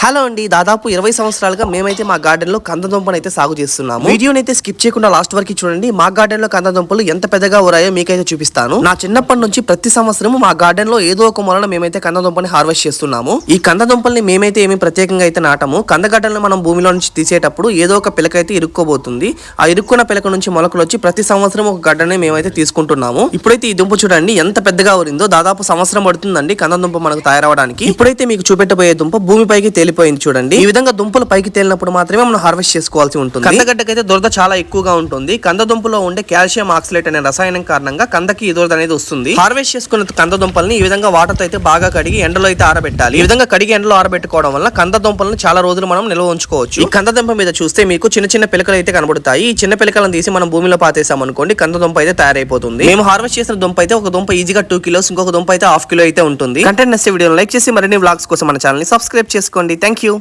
Hello అండి దాదాపు ఇరవై సంవత్సరాలుగా మేమైతే మా గార్డెన్లో కందదుంపను అయితే సాగు చేస్తున్నాము. వీడియోని అయితే స్కిప్ చేయకుండా లాస్ట్ వరకు చూడండి. మా గార్డెన్లో కంద దుంపలు ఎంత పెద్దగా ఊరాయో మీకైతే చూపిస్తాను. నా చిన్నప్పటి నుంచి ప్రతి సంవత్సరం మా గార్డెన్లో ఏదో ఒక మూలన మేమైతే కందదుంపని హార్వెస్ట్ చేస్తున్నాము. ఈ కందదుంపల్ని మేమైతే ఏమి ప్రత్యేకంగా అయితే నాటము. కంద మనం భూమిలో నుంచి తీసేటప్పుడు ఏదో ఒక పిలక అయితే ఇరుక్కోబోతుంది. ఆ ఇరుక్కున్న పిలక నుంచి మొలకలు వచ్చి ప్రతి సంవత్సరం ఒక గడ్డని మేమైతే తీసుకుంటున్నాము. ఇప్పుడైతే ఈ దుంప చూడండి ఎంత పెద్దగా ఊరిందో. దాదాపు సంవత్సరం పడుతుందండి కందదుంప మనకు తయారవడానికి. ఇప్పుడైతే మీకు చూపెట్టబోయే దుంప భూమిపైకి తేలిపోయింది చూడండి. ఈ విధంగా దుంపలు పైకి తేలినప్పుడు మాత్రమే మనం హార్వెస్ట్ చేసుకోవాల్సి ఉంటుంది. కందగడ్డకైతే దురద చాలా ఎక్కువగా ఉంటుంది. కంద దుంపలో ఉండే కాల్షియం ఆక్సిలేట్ అనే రసాయనం కారణంగా కందకి ఈ దురద అనేది వస్తుంది. హార్వెస్ట్ చేసుకున్న కంద దుంపల్ని ఈ విధంగా వాటర్తో అయితే బాగా కడిగి ఎండలో అయితే ఆరబెట్టాలి. ఈ విధంగా కడిగి ఎండలో ఆరబెట్టుకోవడం వల్ల కంద దుంపలను చాలా రోజులు మనం నిల్వ ఉంచుకోవచ్చు. ఈ కంద దుంప మీద చూస్తే మీకు చిన్న చిన్న పిలకలు అయితే కనబడతాయి. ఈ చిన్న పిలకలను తీసి మనం భూమిలో పాతేసాం అనుకోండి కంద దుంప అయితే తయారైపోతుంది. మేము హార్వెస్ట్ చేసిన దుంప అయితే ఒక దుంప ఈజీగా టూ కిలోస్ ఇంకొక దుంప అయితే హాఫ్ కిలో అయితే ఉంటుంది. కంటెంట్ నచ్చే వీడియో లైక్ చేసి మరిన్ని వ్లాగ్స్ కోసం మన ఛానల్ని సబ్స్క్రైబ్ చేసుకోండి. Thank you.